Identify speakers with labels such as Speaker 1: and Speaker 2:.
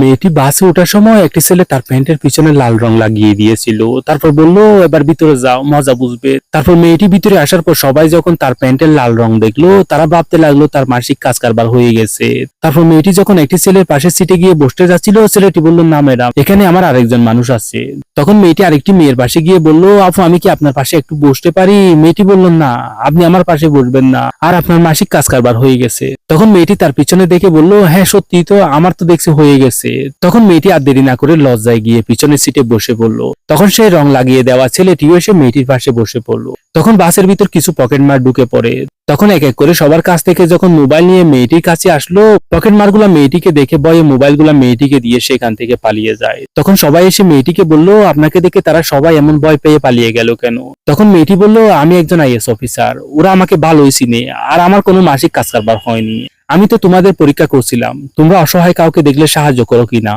Speaker 1: মেয়েটি বাসে ওঠার সময় একটি ছেলে তার প্যান্টের পিছনে লাল রং লাগিয়ে দিয়েছিল। তারপর বলল, এবার ভিতরে যাও, মজা বুঝবে। তারপর মেয়েটি ভিতরে আসার পর সবাই যখন তার প্যান্টের লাল রং দেখল, তারা ভাবতে লাগল তার মাসিক কাজ কারবার হয়ে গেছে। তারপর মেয়েটি যখন একটি ছেলের পাশের সিটে গিয়ে বসতে যাচ্ছিল, ছেলেটি বলল, না, ম্যাডাম, এখানে আমার আরেকজন মানুষ আছে। তখন মেয়েটি আরেকটি মেয়ের পাশে গিয়ে বলল, আপু, আমি কি আপনার পাশে একটু বসতে পারি? মেয়েটি বলল, না, আপনি আমার পাশে বসবেন না। আর আপনার মাসিক কাজ কারবার হয়ে গেছে। তখন মেয়েটি তার পিছনে দেখে বলল হ্যাঁ সত্যি তো, আমার তো দেখছি হয়ে গেছে। তখন মেয়েটি আর দেরি না করে লজ্জায় গিয়ে পিছনের সিটে বসে পড়ল। তখন সেই রং লাগিয়ে দেওয়া ছেলেটিও এসে মেয়েটির পাশে বসে পড়ল। তখন বাসের ভিতর কিছু পকেট মার ঢুকে পড়ে। তখন এক এক করে সবার কাছ থেকে যখন মোবাইল নিয়ে মেয়েটির কাছে আসলো পকেট মারগুলা মেয়েটিকে দেখে ভয়ে মোবাইলগুলা মেয়েটিকে দিয়ে সেখান থেকে পালিয়ে যায়। তখন সবাই এসে মেয়েটিকে বলল, আপনাকে দেখে তারা সবাই এমন ভয় পেয়ে পালিয়ে গেল কেন? তখন মেয়েটি বলল, আমি একজন আইএস অফিসার ওরা আমাকে ভালোই চিনে। আর আমার কোনো মাসিক কাজ কারবার হয়নি। আমি তো তোমাদের পরীক্ষা করছিলাম। তোমরা অসহায় কাউকে দেখলে সাহায্য করো কিনা?